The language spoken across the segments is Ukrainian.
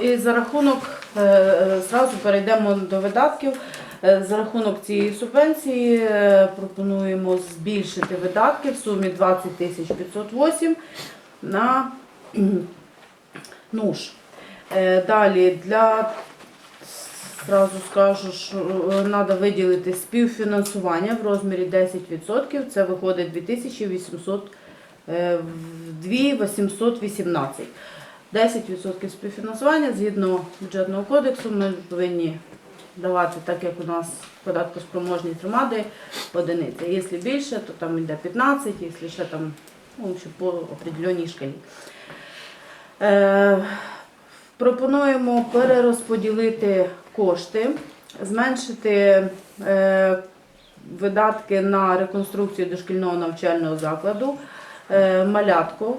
І за рахунок, е, зразу перейдемо до видатків. Е, За рахунок цієї субвенції е, пропонуємо збільшити видатки в сумі 20 тисяч 508 на нуж. Далі для Зразу скажу, що треба виділити співфінансування в розмірі 10%. Це виходить 2800, е, в 2818. 10% співфінансування згідно бюджетного кодексу ми повинні давати, так як у нас податкоспроможність громади, одиниця. Якщо більше, то там йде 15, якщо ще там ну, ще по определеній шкалі. Е, пропонуємо перерозподілити кошти, зменшити е, видатки на реконструкцію дошкільного навчального закладу, е, малятко в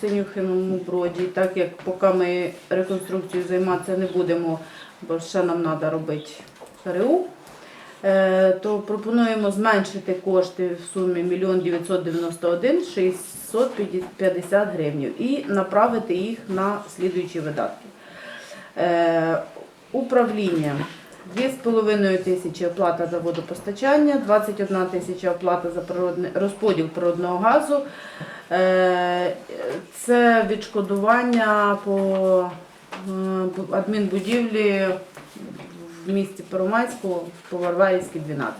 Синюхиному броді, так як поки ми реконструкцією займатися не будемо, бо ще нам треба робити ПРУ. Е, то пропонуємо зменшити кошти в сумі 1 991 650 гривень і направити їх на слідуючі видатки. Е, Управління 2,5 тисячі оплата за водопостачання, 21 тисяча оплата за природне, розподіл природного газу. Е, Це відшкодування по е, адмінбудівлі в місті Первомайську по Варварівській 12.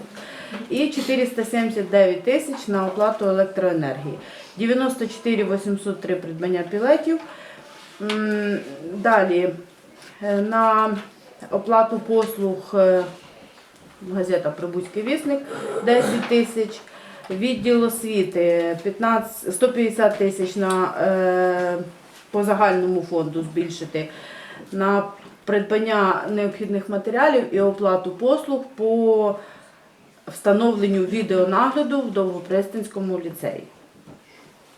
І 479 тисяч на оплату електроенергії. 94 803 придбання пілетів. Далі е, на оплату послуг е, газета Прибузький вісник 10 тисяч. Відділ освіти 15, 150 тисяч на, е, по загальному фонду збільшити на придбання необхідних матеріалів і оплату послуг по встановленню відеонагляду в Довгопресненському ліцеї.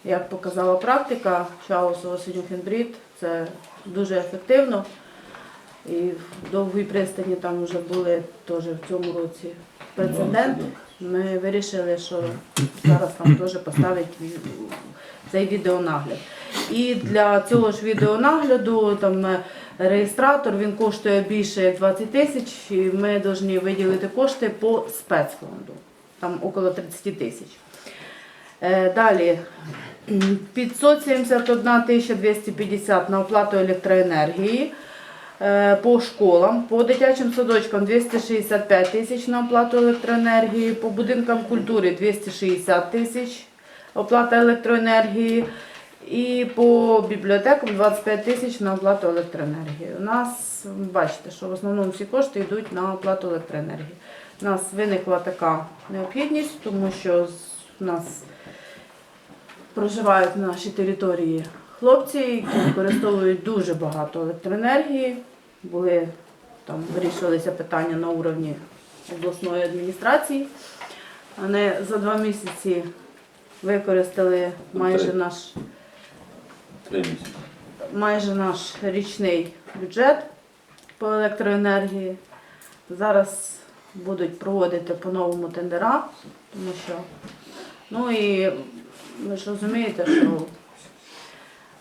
Як показала практика, Чаусова Синюхенбрід це дуже ефективно. І в довгій пристані там вже були теж в цьому році прецеденти. Ми вирішили, що зараз там теж поставить цей відеонагляд. І для цього ж відеонагляду там е, реєстратор він коштує більше як 20 тисяч, і ми повинні виділити кошти по спецфонду, там около 30 тисяч. Е, Далі м, 571 тисяча 250 на оплату електроенергії по школам, по дитячим садочкам 265 тисяч на оплату електроенергії, по будинкам культури 260 тисяч оплата електроенергії. І по бібліотекам 25 тисяч на оплату електроенергії. У нас бачите, що в основному всі кошти йдуть на оплату електроенергії. У нас виникла така необхідність, тому що у нас проживають на нашій території хлопці, які використовують дуже багато електроенергії. Були там вирішувалися питання на уровні обласної адміністрації. Вони за два місяці використали майже наш майже наш річний бюджет по електроенергії. Зараз будуть проводити по-новому тендера, тому що, ну і ви ж розумієте, що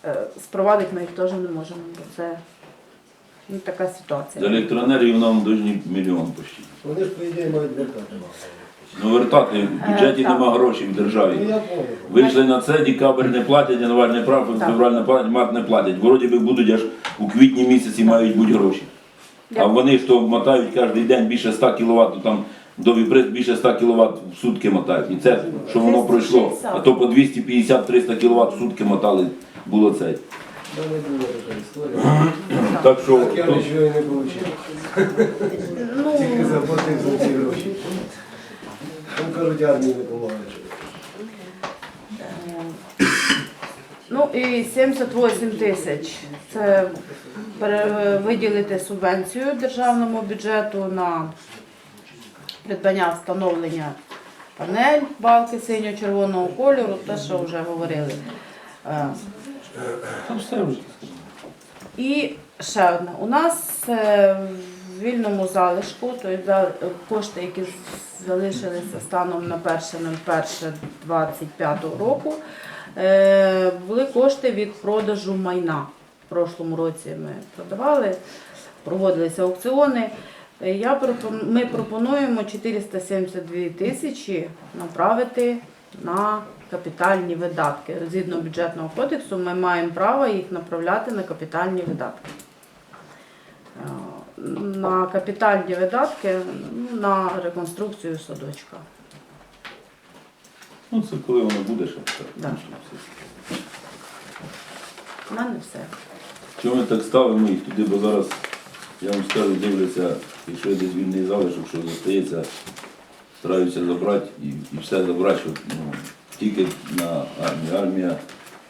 е, спровадити ми їх теж не можемо, бо це ну, така За ситуація. електроенергію нам повинні мільйон почти. Вони ж, по ідеї, мають вертати. Ну вертати, в бюджеті Е, так. нема грошей в Ну, державі. я понял. Вийшли на це, декабрь не платять, январь не прав, Так. февраль не платять, март не платять. Вроді би будуть аж у квітні місяці мають бути гроші. А Дякую. вони ж то мотають кожен день більше 100 кВт, там до віпрес більше 100 кВт в сутки мотають. І це, що воно пройшло. А то по 250-300 кВт в сутки мотали, було це. Та не була така історія. Так що Так я тут нічого і не отримав. Ну, Тільки заплатив за ці гроші. Там кажуть, армії не допомагають. Ну і 78 тисяч. Це пере- виділити субвенцію державному бюджету на придбання встановлення панель, балки синьо-червоного кольору, те, що вже говорили. Е, І ще одне. У нас е, в вільному залишку, тобто кошти, які залишилися станом на 1.01.25 року, е, були кошти від продажу майна. В прошлому році ми продавали, проводилися аукціони. Е, ми пропонуємо 472 тисячі направити на капітальні видатки. Згідно бюджетного кодексу, ми маємо право їх направляти на капітальні видатки. Е, На капітальні видатки ну, на реконструкцію садочка. Ну, це коли воно буде, що так. Да. У мене все. Чому ми так ставимо їх туди, бо зараз, я вам скажу, дивляться, якщо є десь вільний залишок, що зостається, стараються забрати і, і все забрати, щоб ну, тільки на армію. Армія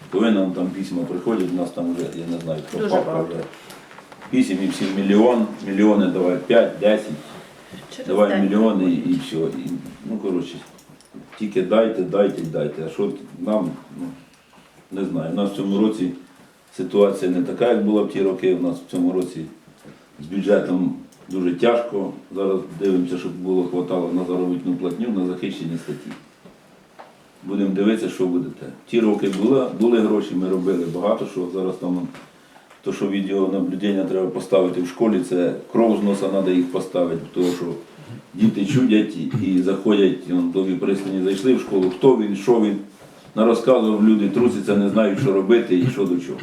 повинна там письма приходять, у нас там вже, я не знаю, хто Дуже папка багато. вже. Писем і всі мільйон, мільйони давай 5, 10, давай день. мільйони і, і все. І, ну, коротше, тільки дайте, дайте, дайте. А що нам, ну, не знаю, у нас в цьому році ситуація не така, як була в ті роки. У нас в цьому році з бюджетом дуже тяжко. Зараз дивимося, щоб було хватало на заробітну платню, на захищені статті. Будемо дивитися, що будете. Ті роки були, були гроші, ми робили багато що. Зараз там то, що відеонаблюдення треба поставити в школі, це кров з носа треба їх поставити, тому що діти чудять і, заходять, довгі пристані зайшли в школу, хто він, що він. Нарозказував, люди трусяться, не знають, що робити і що до чого.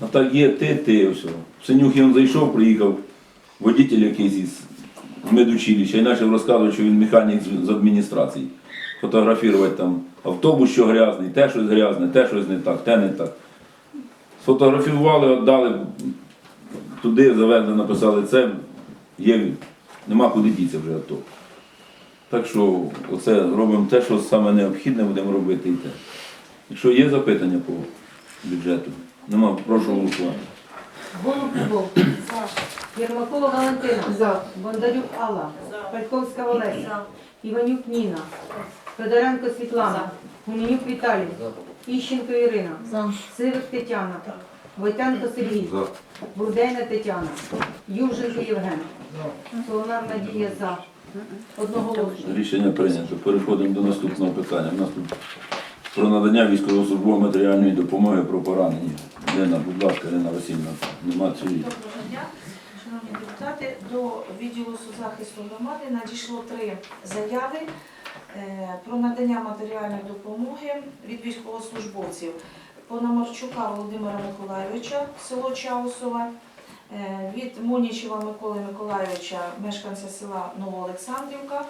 А так є ти, ти, все. Він зайшов, приїхав водитель якийсь із медучилища і почав розказувати, що він механік з, адміністрації. Фотографувати там автобус, що грязний, те щось грязне, те щось не так, те не так. Сфотографували, віддали туди, завезли, написали це, є, нема куди дітися вже авто. Так що оце робимо те, що саме необхідне будемо робити і те. Якщо є запитання по бюджету, нема, прошу голосувати. Голуб Любов. Єрмакова Валентина. За. Бондарюк Алла. Пальковська Олеся. Іванюк Ніна. Федоренко Світлана. Гуменюк Віталій. Іщенко Ірина. Сивик Тетяна. Войтенко Сергій. Бурдейна Тетяна. Ювженко Євген. Солонар Надія за. Одноголосно. Рішення прийнято. Переходимо до наступного питання. У нас тут про надання військовослужбової матеріальної допомоги про поранені. Лена, будь ласка, Лена Васильівна, нема цієї. Доброго дня, шановні депутати. До відділу соцзахисту громади надійшло три заяви е, про надання матеріальної допомоги від військовослужбовців Пономарчука Володимира Миколайовича, село Чаусове, е, від Монічева Миколи Миколайовича, мешканця села Новоолександрівка,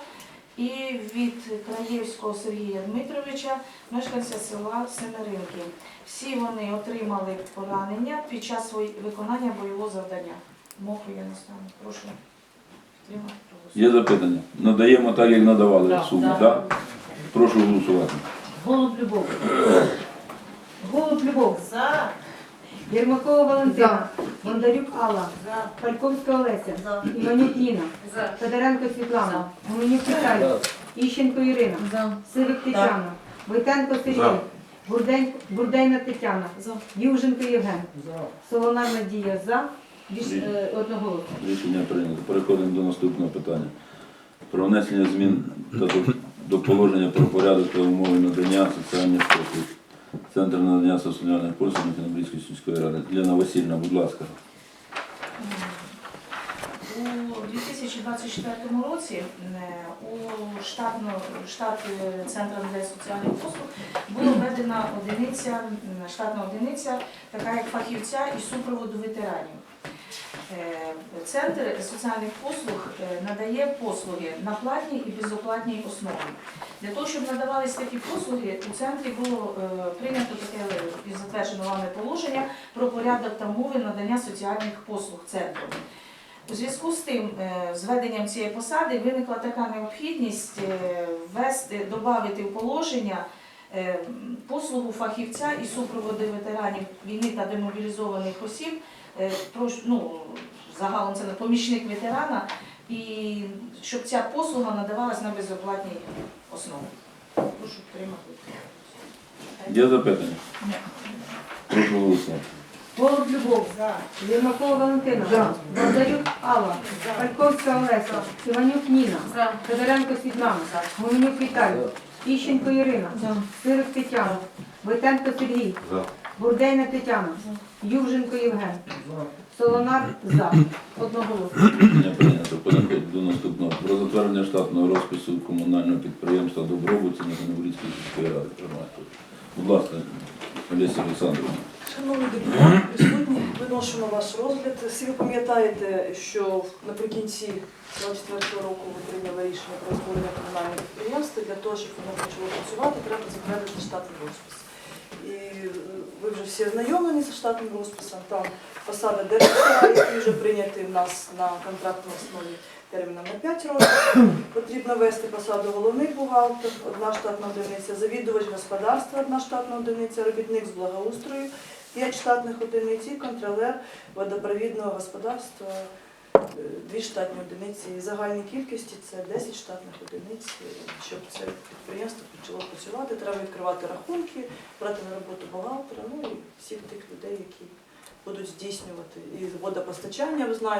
і від Краєвського Сергія Дмитровича, мешканця села Семеринки. Всі вони отримали поранення під час свої- виконання бойового завдання. Мокрий я не стану. Прошу підтримати. Є запитання? Надаємо так, як надавали суму, так? Прошу голосувати. Голуб Любов. Голуб Любов. За. Єрмакова Валентина. Бондарюк Алла. Пальковська Олеся. Іванюк Ніна. Федоренко Світлана. Гуменюк Віталій. Іщенко Ірина. Сивик Тетяна. Войтенко Сергій. Бурдейна Тетяна. За. Євген. Солонар Надія за. Е, Рішення прийнято. Переходимо до наступного питання. Про внесення змін до, до положення про порядок та умови надання соціальних послуг. Центр надання соціальних послуг Кінобрійської сільської ради. Лена Васильівна, будь ласка. У 2024 році е, у штатну, штат е, Центру надання соціальних послуг була введена одиниця, штатна одиниця, така як фахівця і супроводу ветеранів. Е, Центр соціальних послуг надає послуги на платній і безоплатній основі. Для того, щоб надавалися такі послуги, у центрі було прийнято таке і затверджено вами положення про порядок та умови надання соціальних послуг центру. У зв'язку з тим, е, з введенням цієї посади виникла така необхідність е, ввести, додати в положення е, послугу фахівця і супроводи ветеранів війни та демобілізованих осіб, ну, загалом це помічник ветерана, і щоб ця послуга надавалась на безоплатній основі. Прошу підтримати. Є запитання? Прошу голосувати. Голуб Любов. Єрмакова Валентина. Бондарюк Алла. Пальковська Олеся. Іванюк Ніна. Федоренко Світлана. Гуменюк Віталій. Іщенко Ірина. Сирик Тетяна. Войтенко Сергій. Бурдейна Тетяна. Ювженко Євген. Солонар за. Одноголосно. Рішення прийнято. Переходимо до наступного. Про затвердження штатного розпису комунального підприємства Добробут Ніконобурівської сільської ради. Будь ласка, Олеся Олександровна. Шановні депутати, присутні, виношу на ваш розгляд. Всі ви пам'ятаєте, що наприкінці 2024 року ви прийняли рішення про створення комунального підприємства. Для того, щоб воно почало працювати, треба затвердити штатний розпис. І вже всі ознайомлені з штатним розписом. Там посада директора, який вже прийнятий в нас на контрактній основі терміном на 5 років. Потрібно вести посаду головний бухгалтер, одна штатна одиниця, завідувач господарства, одна штатна одиниця, робітник з благоустрою, 5 штатних одиниць і контролер водопровідного господарства, дві штатні одиниці. загальної кількості це 10 штатних одиниць. Щоб це підприємство почало працювати, треба відкривати рахунки, брати на роботу бухгалтера, ну і всіх тих людей, які будуть здійснювати і водопостачання, ви знаєте.